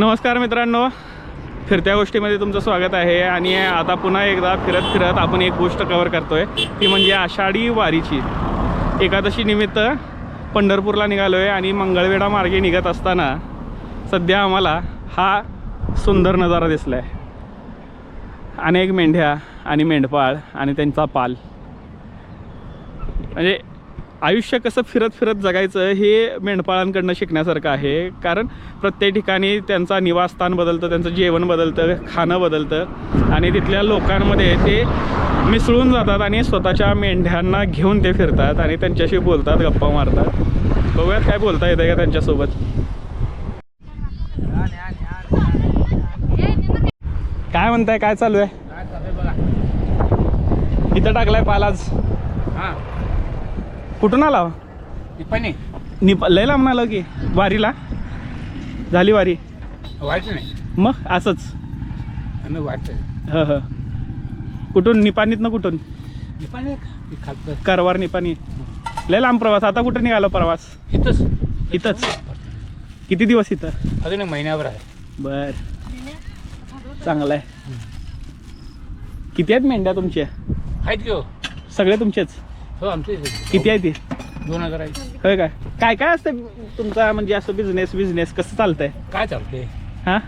नमस्कार मित्रांनो. फिरत्या गोष्टीमध्ये तुमचं स्वागत आहे आणि आता पुन्हा एकदा फिरत फिरत आपण एक गोष्ट कवर करतोय. ती म्हणजे आषाढी वारीची. एकादशी निमित्त पंढरपूरला निघालो आहे आणि मंगळवेढा मार्गे निघत असताना सध्या आम्हाला हा सुंदर नजारा दिसला आहे अनेक मेंढ्या आणि मेंढपाळ आणि त्यांचा पाल. म्हणजे आयुष्य कसं फिरत फिरत जगायचं हे मेंढपाळांकडनं शिकण्यासारखं आहे. कारण प्रत्येक ठिकाणी त्यांचा निवासस्थान बदलतं त्यांचं जेवण बदलतं खाणं बदलतं. आणि तिथल्या लोकांमध्ये ते मिसळून जातात आणि स्वतःच्या मेंढ्यांना घेऊन ते फिरतात आणि त्यांच्याशी बोलतात गप्पा मारतात. बघूयात काय बोलता येतं का त्यांच्यासोबत. काय म्हणताय काय चालू आहे? इथं टाकलाय पाल आज. हा. कुठून आला? हो? टिप्पणी निप लय लांब आलो की वारीला? झाली वारी. व्हायचं नाही. मग असंच. आम्ही वाटतं ह ह. कुठून? निपाणीत ना कुठून खालचं. करवार निपाणी. लय लांब प्रवास. आता कुठं निघालो प्रवास? इथंच. इथंच. किती दिवस इथं? अजून एक महिन्यावर आहे. बर. चांगलं आहे. किती आहेत मेंढ्या तुमच्या? आहेत की हो? सगळे तुमचेच? हो आमचे किती आहे ते? दोन हजार आहे. होय काय? काय काय असतं तुमचा म्हणजे असं बिझनेस बिझनेस कसं चालतंय? काय चालते हां?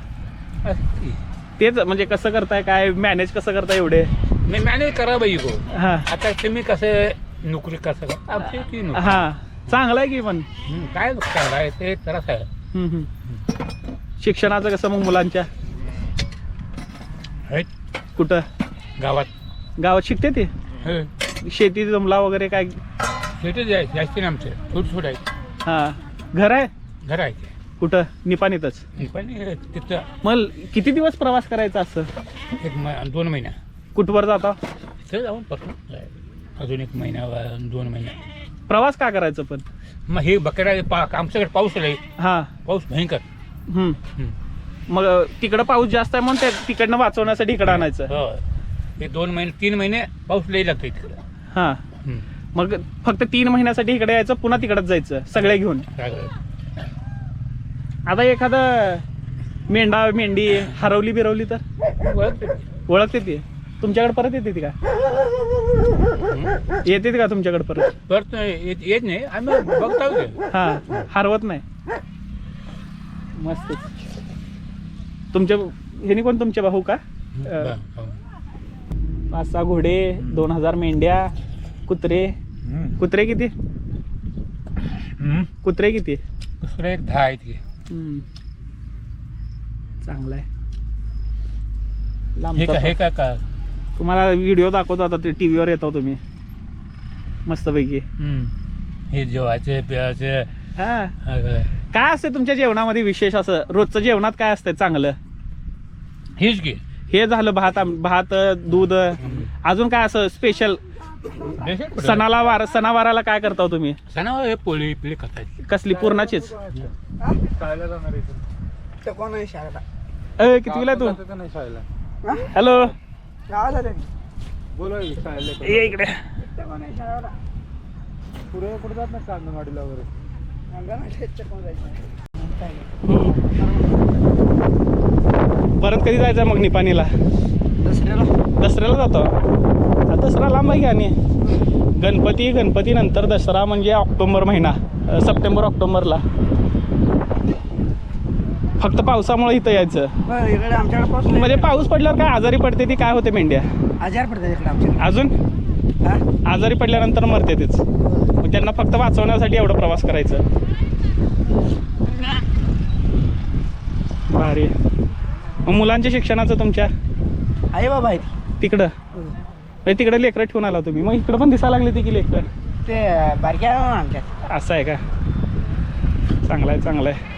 तेच म्हणजे कसं करताय काय मॅनेज कसं करताय एवढे? मी मॅनेज करा बाई गो. हां. आता तुम्ही कसं नोकरी कसं करा आमची ती नोकरी? हां. चांगलं आहे की पण? काय चांगलं आहे ते हम्म, हम्म. शिक्षणाचं कसं मग मुलांच्या? आहेत. कुठं? गावात. गावात शिकते ते? हो. शेती जमला वगैरे काय? शेती जाय जास्ती ना आमचे. छोटे छोटे आहेत हां. घर आहे? घर आहे ते. कुठं? निपाणीतच? पण तिथं. मग किती दिवस प्रवास करायचा असं? एक म दोन महिना. कुठवर जाता? तिथं जाऊन परत अजून एक महिना वा दोन महिना. प्रवास का करायचं पण? मग हे बकऱ्या पा आमच्याकडे पाऊस आलाय हां. पाऊस भयंकर. हम्म. मग तिकडं पाऊस जास्त आहे म्हणून ते तिकडनं वाचवण्यासाठी इकडं आणायचं. हो हे दोन महिने तीन महिने पाऊस लई लागतोय तिकडं. हां. मग फक्त तीन महिन्यासाठी इकडे यायचं पुन्हा तिकडंच जायचं सगळे घेऊन? आता एखादं मेंढा मेंढी हरवली बिरवली तर? ओळखते ती. तुमच्याकडे परत येते ती का? येते का तुमच्याकडे परत? परत येत नाही. आम्ही बघतो की. हा हरवत नाही. मस्त. तुमचे ह्यानी कोण तुमचे भाऊ का. पाच सहा घोडे दोन हजार मेंढ्या कुत्रे. कुत्रे किती? कुत्रे किती? एक दहा आहेत की. चांगलं आहे. हे का हे काय का तुम्हाला व्हिडिओ दाखवतो आता ते टी व्हीवर येतो तुम्ही. मस्तपैकी. हं. हे जेवायचे प्यायचे. हा. हा काय. असते तुमच्या जेवणामध्ये विशेष असं? रोजचं जेवणात काय असतं चांगलं? हेच की. हे झालं भात आम- भात दूध. अजून काय असं स्पेशल? सणाला वार सणावाराला काय करता हो तुम्ही सणावर हे पोळी पिळी करतायत कसली पूर्णाचीच ते कोण आहे शाळेला अय कितवीला आहे तू हा? हॅलो ये इकडे ते कोण आहे शाळेला पुढे कुठे जात नाही वगैरे कोण जायचं काय नाही. परत कधी जायचं मग निपाणीला? दसऱ्याला. दसऱ्याला जातो. दसरा लांब आहे की आणि? गणपती गणपती नंतर दसरा म्हणजे ऑक्टोबर महिना सप्टेंबर ऑक्टोबरला. फक्त पावसामुळे इथं यायचं. म्हणजे पाऊस पडल्यावर काय आजारी पडते ती? काय होते मेंढ्या? आजार आमच्याकडे. अजून? आजारी पडल्यानंतर मरते तेच. मग त्यांना फक्त वाचवण्यासाठी एवढं प्रवास करायचं. भारी. मग मुलांच्या शिक्षणाचं तुमच्या? आहे बाबा आहे. तिकडं? म्हणजे तिकडे लेकरं ठेवून आला तुम्ही. मग इकडं पण दिसायला लागली ती की लेकरं? ते बारक्या आहे आमच्यात असं आहे का? चांगलं आहे चांगलं आहे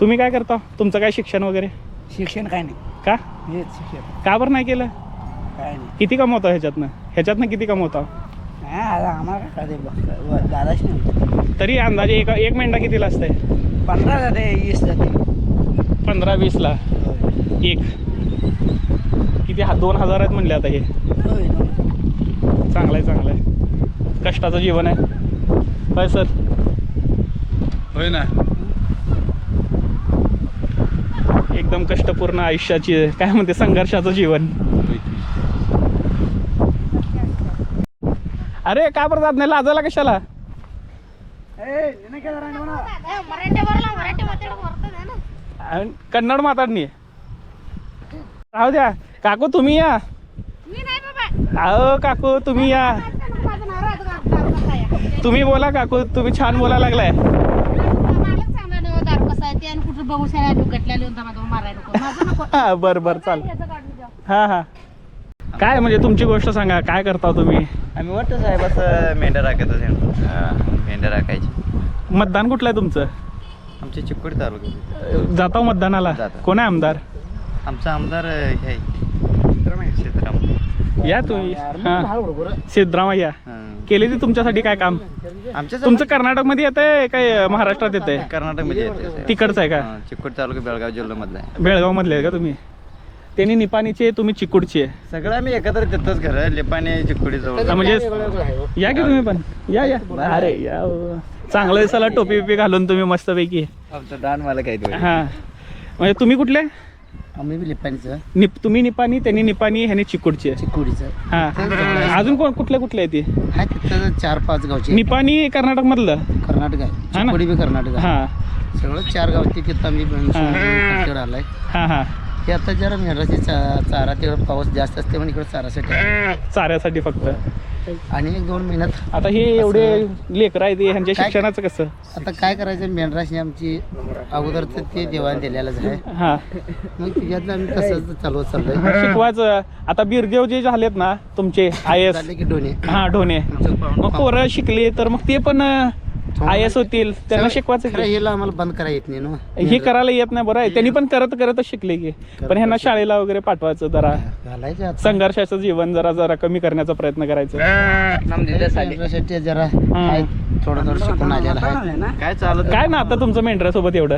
तुम्ही काय करता? तुमचं काय शिक्षण वगैरे? शिक्षण काय नाही. का? हेच शिक्षण. का बरं नाही केलं? काय नाही. किती कमवता ह्याच्यातनं? ह्याच्यातनं किती कमवता? हा, आता आम्हाला काय कळते बघ. व- दादाच नाही तरी अंदाजे एक एक मेंढा कितीला असते पंधरा जाते वीस जाते पंधरा वीसला. एक. किती हा दोन हजार आहेत म्हणले आता हे. होय. चांगलं आहे चांगलं आहे कष्टाचं जीवन आहे. होय सर. होय ना. एकदम कष्टपूर्ण आयुष्याची काय म्हणते संघर्षाचं जीवन. अरे काय बरं जात नाही? लाजायला कशाला? कन्नड माताडणी. राहू द्या. काकू तुम्ही या. मी नाही बाबा. अहो काकू तुम्ही या? तुम्ही बोला काकू तुम्ही छान बोलायला लागलाय. हा बरं बरं चाल. हा हा. काय म्हणजे तुमची गोष्ट सांगा काय करता तुम्ही? आम्ही वाटतं साहेब असं मेंढ्या राखतच आहे. मेंढ्या राखायची. मतदान कुठलं आहे तुमचं? आमच्या चिकोडी तालुक्यात. जाता मतदानाला? जातो. कोण आहे आमदार? आमचा आमदार अं, हे आहे. सीताराम या तुम्ही. हा. सिद्धरामय्या. हां. केली ती तुमच्यासाठी काय काम? आमच्या तुमचं कर्नाटकमध्ये येतंय काय महाराष्ट्रात येतंय? कर्नाटकमध्ये येते साहेब. तिकडचं आहे का? हां, चिकोडी तालुका बेळगाव जिल्ह्यामधला आहे. बेळगाव मधले आहे का तुम्ही? त्यांनी निपाणीचे तुम्ही चिकुडचे आहे. सगळं आम्ही एकत्र तिथंच घर लेपाने चिकोडी जवळ. हा, म्हणजे या की तुम्ही पण? या या. अरे या. हो. चांगलं आहे, चला टोपी बिपी घालून तुम्ही मस्तपैकी. आमचं दान मला काही हा. म्हणजे तुम्ही कुठले? आम्ही बी लिपाणीचं निप तुम्ही निपाणी त्यांनी निपाणी ह्याने चिकुडचे चिकोडीचं. हा. अजून कोण कुठले कुठले आहे ते? आहे तिथं चार पाच गावचे. निपाणी कर्नाटक मधलं कर्नाटक आहे. हा ना? चिकोडी बी कर्नाटक आहे. हा. सगळं चार गावचे तिथं आम्ही तिकडे आलाय. हा हा. हे आता जरा मेंढराची चा- चारा तिकडे पाऊस जास्त असते म्हणून इकडे चारासाठी. चाऱ्यासाठी फक्त. आणि एक दोन महिन्यात आता हे एवढे लेकर आहेत ह्यांच्या काय- शिक्षणाचं कसं? आता काय करायचं मेंढराशी आमची अगोदरच ते देवाने दिलेलंच आहे. हा. मग त्याच्यातलं आम्ही तसंच चालवत चाललोय. शिकवायचं. आता बिरदेव जे झालेत ना तुमचे आय एस. चालले की डोने हा ढोणे मग पोरं शिकली तर मग ते पण आय एस होतील त्यांना शिकवायचं खरं की. हेला आम्हाला बंद करा येत नाही ना. हे करायला येत नाही बरं आहे. त्यांनी पण करत करतच शिकले की. पण ह्यांना शाळेला वगैरे पाठवायचं जरा. घालायचे आता. संघर्षाचं जीवन जरा जरा कमी करण्याचा प्रयत्न करायचं. जरा आहे, थोडं थोडं शिकून आलेलं आहे काय चालत? काय ना आता तुमचं मेंढरासोबत एवढं?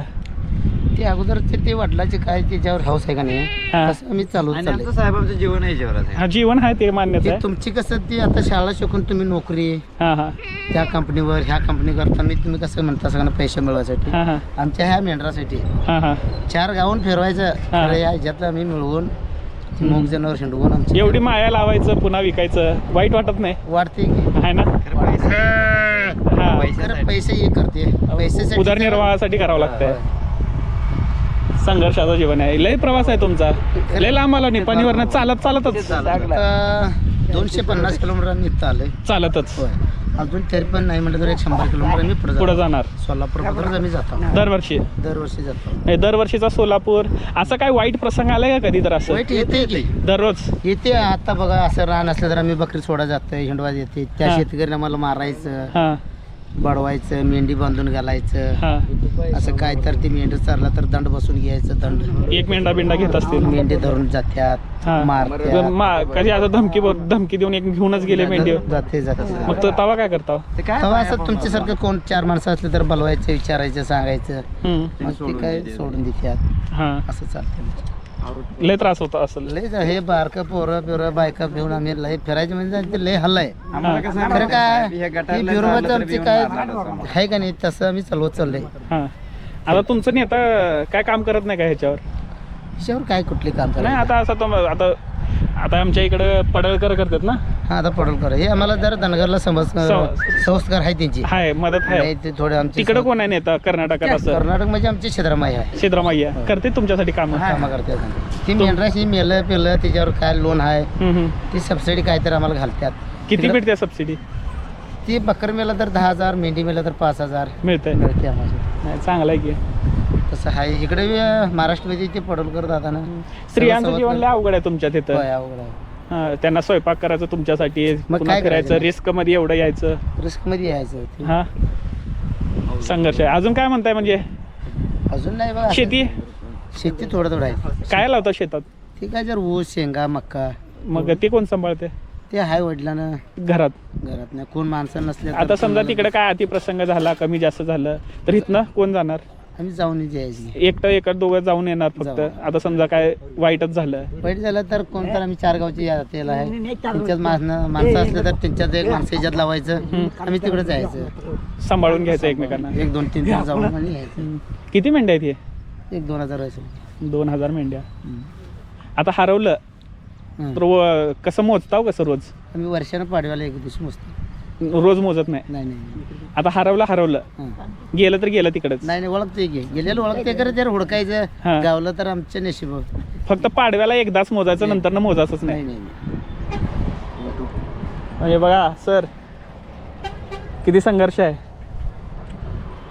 ते अगोदर ते वडिलाचे काय त्याच्यावर हाऊस आहे का नाही? हा. तसं आम्ही चालवत आणि चाललोय. आमचं साहेब आमचं जीवन आहे जेवढा हा जीवन आहे ते मान्यच आहे. तुमची कसं ती आता शाळा शिकून तुम्ही नोकरी हा हा. त्या कंपनीवर ह्या कंपनी करता मी तुम्ही कसं म्हणता सगळ्यांना पैसे मिळवायसाठी? हा हा. आमच्या ह्या मेंढरासाठी. हा हा. चार गावून फिरवायचं हा. या ह्याच्यातलं आम्ही मिळवून मूग जनावर हिंडवून आमची. एवढी माया लावायचं पुन्हा विकायचं वाईट वाटत नाही. वाढते की. आहे ना? हा. खरं पैसे हे करते. पैसे उदरनिर्वाहासाठी करावं लागतंय. संघर्षाचं जीवन आहे. लय प्रवास आहे तुमचा. लय लांब आला निपाणीवरनं चालत चालतच. दोनशे पन्नास किलोमीटर इथं आलोय. चालतच. अजून तरी पण नाही म्हटलं तर एक शंभर किलोमीटर आम्ही पुढे पुढे जाणार. सोलापूर पत्रच आम्ही जातो. दरवर्षी? दरवर्षी जातो. दरवर्षीचा सोलापूर. असं काय वाईट प्रसंग आलाय का कधी तर असं? वाईट येते की. दररोज? येते आता बघा असं रान असलं तर आम्ही बकरी सोडा जातोय हिंडवा येते त्या. शेतकऱ्यांना मला मारायचं. बडवायचं मेंढी बांधून घालायचं. हा. असं काय तर ते मेंढी चालला तर दंड बसून घ्यायचं दंड. एक मेंढा बिंडा घेत असतील. मेंढी धरून जात्यात हा. मारत्यात. मा- कधी आता धमकी ब- धमकी देऊन एक घेऊनच गेले मेंढी. जाते जाते मग तो तवा काय करता? तेव्हा असं तुमच्यासारखं कोण चार माणसं असले तर बोलवायचं विचारायचं सांगायचं. हम्म. मग ते काय सोडून देतात हा. असं चालतं लय त्रास होता असेल. लय जा- हे बारकं पोरं बिरं बायका घेऊन आम्ही लय फिरायचं म्हणजे ते लय हल्लाय आम्हाला कसं आहे खरं काय? हे बिरोबाचं आमचे काय असं. आहे का नाही तसं आम्ही चालवत चाललंय. हा. आता तुमचं नाही आता काय काम करत नाही का ह्याच्यावर? त्याच्यावर काय कुठले काम नाही करायचं? आता असं तो आता आता आमच्या इकडं पडळकर करतात ना. हा आता पडल करा. हे आम्हाला जरा धनगरला समज सं- संस्कार आहे त्यांची. हाय मदत नाही आहे ते थोडे आमचे तिकडं कोण आहे नेता? कर्नाटकात असं. कर्नाटक म्हणजे आमचे छिद्रमाई आहे. सिद्धरामय्या. करते तुमच्यासाठी काम? कामं करतात ती मेंढराशी मेलं पेलं त्याच्यावर काय लोन आहे ती सबसिडी काय तर आम्हाला घालतात किती तिकडं- भेटते सबसिडी ती बकर मेलं तर दहा हजार मेंढी मेलं तर पाच हजार. मिळते मिळते आम्हाला. नाही चांगलं आहे की. तसं आहे. इकडे बी, महाराष्ट्रमध्ये ते पडोलकर दादा स्त्रियांचं जीवन लय अवघड आहे तुमच्या तिथं. अवघड आहे. हा, त्यांना स्वयंपाक करायचं तुमच्यासाठी मग पुन्हा काय करायचं? रिस्कमध्ये एवढं यायचं. रिस्कमध्ये यायचं ते. हा? संघर्ष. आहे अजून काय म्हणताय म्हणजे? अजून नाही बघा. शेती? शेती थोडं थोडं आहे. काय लावता शेतात? ते काय जर ऊस शेंगा मक्का मग ते कोण सांभाळते? ते आहे वडिलांना. घरात. घरात नाही. कोण माणसं नसले तर आता समजा कोणाला- तिकडे काय अतिप्रसंग झाला कमी जास्त झालं तर इथनं कोण जाणार? आम्ही जाऊन यायची. एकटं एका दोघं जाऊन येणार फक्त. जाऊ. आता समजा काय वाईटच झालं. वाईट झालं तर कोण तर आम्ही चार गावची यात्रेला आहे. त्यांच्यात माणसं माणसं असलं तर त्यांच्यात एक माणसं याच्यात लावायचं. आम्ही तिकडे जायचं. सांभाळून घ्यायचं एकमेकांना. एक दोन तीन तीन जाऊन यायचं. किती मेंढ्या आहेत हे? एक दोन हजार दोन हजार मेंढ्या. आता हरवलं हं. तर व- कसं मोजताव कसं रोज? आम्ही वर्षानं पाडव्याला एक दिवशी मोजतो. रोज मोजत नाही. नाही नाही आता हरवलं हरवलं. हं. गेलं तर गेलं तिकडच. नाही नाही ओळखते की. गेलेलं ओळखते खरं जर हा. हुडकायचं गावलं तर आमच्या नशीब फक्त पाडव्याला एकदाच मोजायचं नंतर न मोजायचंच नाही. नाही नाही म्हणजे बघा सर किती संघर्ष आहे.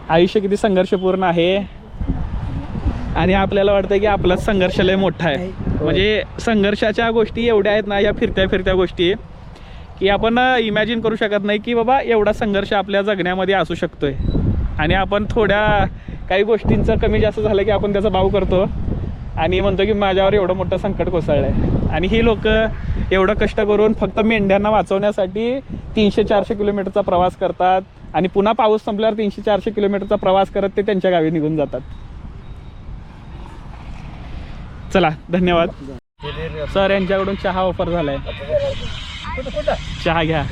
आयुष्य किती संघर्षपूर्ण आहे. आणि आपल्याला वाटतं की आपलाच संघर्ष लय मोठा आहे. म्हणजे संघर्षाच्या गोष्टी एवढ्या आहेत ना या फिरत्या फिरत्या गोष्टी. की आपण इमॅजिन करू शकत नाही की बाबा एवढा संघर्ष आपल्या जगण्यामध्ये असू शकतोय. आणि आपण थोड्या काही गोष्टींचं कमी जास्त झालं की आपण त्याचा भाव करतो. आणि म्हणतो की माझ्यावर एवढं मोठं संकट कोसळलं आहे आणि ही लोक एवढं कष्ट करून फक्त मेंढ्यांना वाचवण्यासाठी तीनशे चारशे किलोमीटरचा प्रवास करतात. आणि पुन्हा पाऊस संपल्यावर तीनशे चारशे किलोमीटरचा प्रवास करत ते त्यांच्या गावी निघून जातात. चला धन्यवाद. सर यांच्याकडून चहा ऑफर झालाय. चहा घ्या.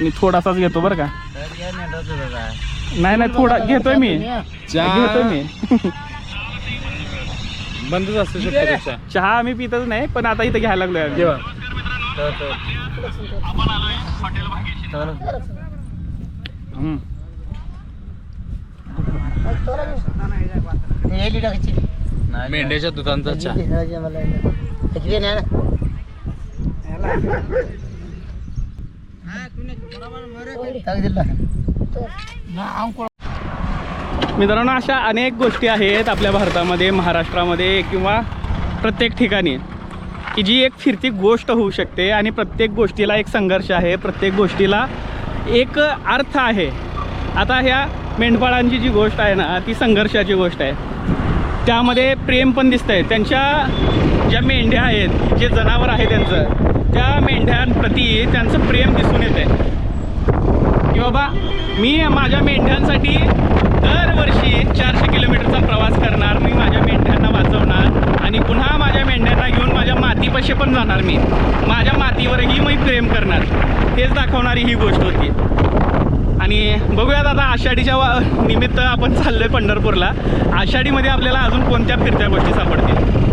मी थोडासाच घेतो बरं का. नाही नाही थोडा घेतोय मी. घेतोय मी. बंदच चहा आम्ही पितच नाही पण आता इथं घ्यायला लागलोय आम्ही. हम्म. मेंढ्याच्या दुधांचा चहा. मित्रांनो अशा अनेक गोष्टी आहेत आपल्या भारतामध्ये महाराष्ट्रामध्ये किंवा प्रत्येक ठिकाणी की जी एक फिरती गोष्ट होऊ शकते आणि प्रत्येक गोष्टीला एक संघर्ष आहे प्रत्येक गोष्टीला एक अर्थ आहे. आता ह्या मेंढपाळांची जी गोष्ट आहे ना ती संघर्षाची गोष्ट आहे. त्यामध्ये प्रेम पण दिसतंय. त्यांच्या ज्या मेंढ्या आहेत जे जनावर आहे त्यांचं त्या मेंढ्यांप्रती त्यांचं प्रेम दिसून येत आहे की बाबा मी माझ्या मेंढ्यांसाठी दरवर्षी चारशे किलोमीटरचा प्रवास करणार मी माझ्या मेंढ्यांना वाचवणार आणि पुन्हा माझ्या मेंढ्यांना घेऊन माझ्या मातीपाशी पण जाणार मी. माझ्या मातीवरही मी प्रेम करणार. हेच दाखवणारी ही गोष्ट होती. आणि बघूयात आता आषाढीच्या निमित्त आपण चाललोय पंढरपूरला. आषाढीमध्ये आपल्याला अजून कोणत्या फिरत्या गोष्टी सापडतील?